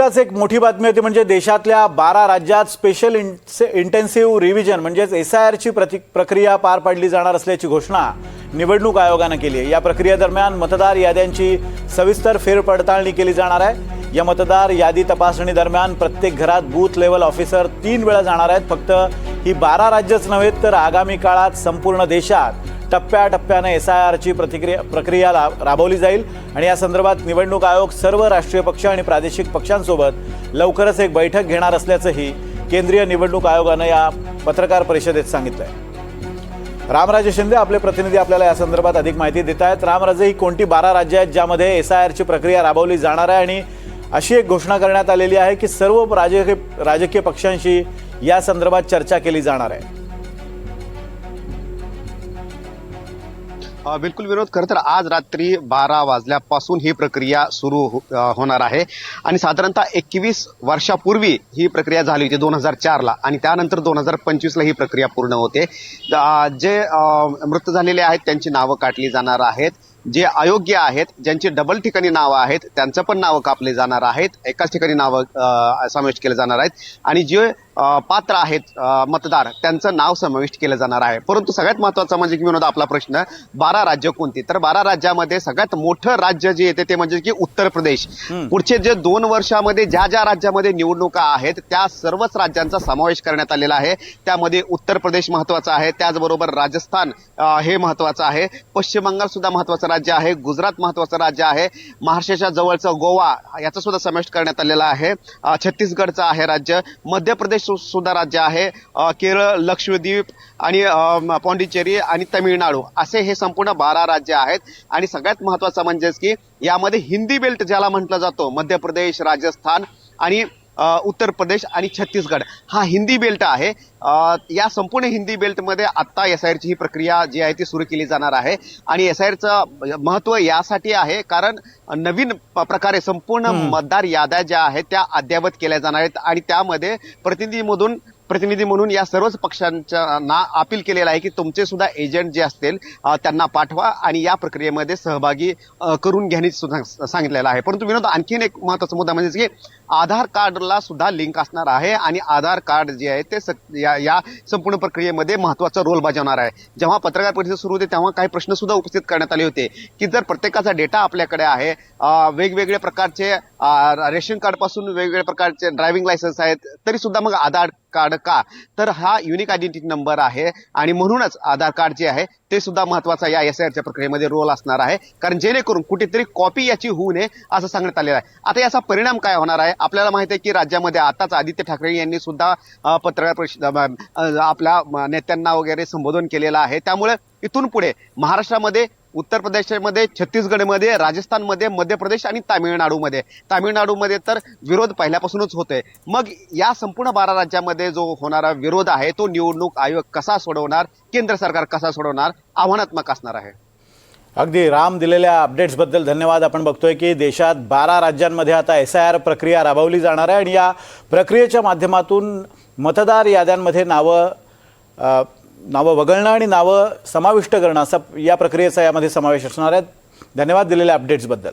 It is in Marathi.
आताच एक मोठी बातमी होती म्हणजे देशातल्या बारा राज्यात स्पेशल इंटेन्सिव्ह रिव्हिजन म्हणजेच एस आय आरची प्रक्रिया पार पाडली जाणार असल्याची घोषणा निवडणूक आयोगानं केली आहे. या प्रक्रियेदरम्यान मतदार याद्यांची सविस्तर फेरपडताळणी केली जाणार आहे. या मतदार यादी तपासणी दरम्यान प्रत्येक घरात बूथ लेवल ऑफिसर तीन वेळा जाणार आहेत. फक्त ही बारा राज्यच नव्हेत तर आगामी काळात संपूर्ण देशात टप्प्याटप्प्याने एस आय आरची प्रतिक्रिया प्रक्रिया रा- राबवली जाईल. आणि या संदर्भात निवडणूक आयोग सर्व राष्ट्रीय पक्ष आणि प्रादेशिक पक्षांसोबत लवकरच एक बैठक घेणार असल्याचंही केंद्रीय निवडणूक आयोगानं या पत्रकार परिषदेत सांगितलं आहे रामराजे शिंदे आपले प्रतिनिधी आपल्याला या संदर्भात अधिक माहिती देत आहेत. रामराजे ही कोणती बारा राज्य आहेत ज्यामध्ये एस आय आरची प्रक्रिया राबवली जाणार आहे? आणि अशी एक घोषणा करण्यात आलेली आहे की सर्व राजकीय राजकीय पक्षांशी या संदर्भात चर्चा केली जाणार आहे. बिलकुल विरोध खरं तर आज रात्री बारा वाजल्यापासून ही प्रक्रिया सुरू हो- होणार आहे. आणि साधारणतः एकवीस वर्षापूर्वी ही प्रक्रिया झाली होती दोन हजार चारला आणि त्यानंतर दोन हजार पंचवीसला ही प्रक्रिया पूर्ण होते. जे मृत झालेले आहेत त्यांची नावं काढली जाणार आहेत. जे अयोग्य आहेत ज्यांची डबल ठिकाणी नावं आहेत त्यांचं पण नावं कापली जाणार आहेत. एकाच ठिकाणी नावं समाविष्ट केले जाणार आहेत. आणि जे पात्र आहेत मतदार. त्यांचं नाव समाविष्ट केलं जाणार आहे. परंतु सगळ्यात महत्त्वाचा म्हणजे की विनोद आपला प्रश्न बारा राज्य कोणती? तर बारा राज्यामध्ये सगळ्यात मोठं राज्य जे येते ते म्हणजे की उत्तर प्रदेश. पुढचे जे दोन वर्षामध्ये ज्या ज्या राज्यामध्ये निवडणुका आहेत त्या सर्वच राज्यांचा समावेश करण्यात आलेला आहे. त्यामध्ये उत्तर प्रदेश महत्त्वाचा आहे त्याचबरोबर राजस्थान हे महत्वाचं आहे. पश्चिम बंगाल सुद्धा महत्वाचं राज्य आहे गुजरात महत्वाचं राज्य आहे महाराष्ट्राच्या जवळचं गोवा याचा सुद्धा समावेश करण्यात आलेला आहे. छत्तीसगडचं आहे राज्य मध्य प्रदेश सुद्धा राज्य आहे केरळ लक्षद्वीप आणि पॉंडिचेरी आणि तमिळनाडू. असे हे संपूर्ण बारा राज्य आहेत. आणि सगळ्यात महत्वाचं म्हणजेच की यामध्ये हिंदी बेल्ट ज्याला म्हटलं जातो मध्य प्रदेश राजस्थान आणि उत्तर प्रदेश आणि छत्तीसगड. हा हिंदी बेल्ट आहे. या संपूर्ण हिंदी बेल्टमध्ये आत्ता एस आय ही प्रक्रिया जी आहे ती सुरू केली जाणार आहे. आणि एस आय महत्त्व यासाठी आहे कारण नवीन प्रकारे संपूर्ण मतदार याद्या ज्या आहेत त्या अद्ययावत केल्या जाणार आहेत. आणि त्यामध्ये प्रतिनिधीमधून प्रतिनिधी म्हणून या सर्वच पक्षांच्या ना अपील केलेलं आहे की तुमचे सुद्धा एजंट जे असतील त्यांना पाठवा आणि या प्रक्रियेमध्ये सहभागी करून घेणे सुद्धा सांगितलेलं आहे. परंतु विनोद आणखीन एक महत्त्वाचा मुद्दा म्हणजे की आधार कार्डला सुद्धा लिंक असणार आहे आणि आधार कार्ड जे आहे ते या या संपूर्ण प्रक्रियेमध्ये महत्त्वाचा रोल बजावणार आहे. जेव्हा पत्रकार परिषद सुरू होते तेव्हा काही प्रश्न सुद्धा उपस्थित करण्यात आले होते की जर प्रत्येकाचा डेटा आपल्याकडे आहे वेगवेगळ्या प्रकारचे रेशन कार्डपासून वेगवेगळ्या प्रकारचे ड्रायव्हिंग लायसन्स आहेत तरी सुद्धा मग आधार कार्ड का? तर हा युनिक आयडेंटिटी नंबर आहे आणि म्हणूनच आधार कार्ड जे आहे ते सुद्धा महत्त्वाचा या एस आयच्या प्रक्रियेमध्ये रोल असणार आहे. कारण जेणेकरून कुठेतरी कॉपी याची होऊ नये असं सांगण्यात आलेलं आहे. आता याचा परिणाम काय होणार आहे? आपल्याला माहिती आहे की राज्यामध्ये आताच आदित्य ठाकरे यांनी सुद्धा पत्रकार परिषद आपल्या नेत्यांना वगैरे संबोधन केलेलं आहे. त्यामुळे इथून पुढे महाराष्ट्रामध्ये उत्तर प्रदेशमध्ये छत्तीसगडमध्ये राजस्थानमध्ये मध्य प्रदेश आणि तामिळनाडूमध्ये. तामिळनाडूमध्ये तर विरोध पहिल्यापासूनच होतोय. मग या संपूर्ण बारा राज्यामध्ये जो होणारा विरोध आहे तो निवडणूक आयोग कसा सोडवणार केंद्र सरकार कसा सोडवणार आव्हानात्मक असणार आहे. अगदी राम दिलेल्या अपडेट्सबद्दल धन्यवाद. आपण बघतोय की देशात बारा राज्यांमध्ये आता एस आय आर प्रक्रिया राबवली जाणार आहे आणि या प्रक्रियेच्या माध्यमातून मतदार याद्यांमध्ये नावं नावं वगळणं आणि नावं समाविष्ट करणं असा या प्रक्रियेचा यामध्ये समावेश असणार आहे. धन्यवाद दिलेल्या अपडेट्सबद्दल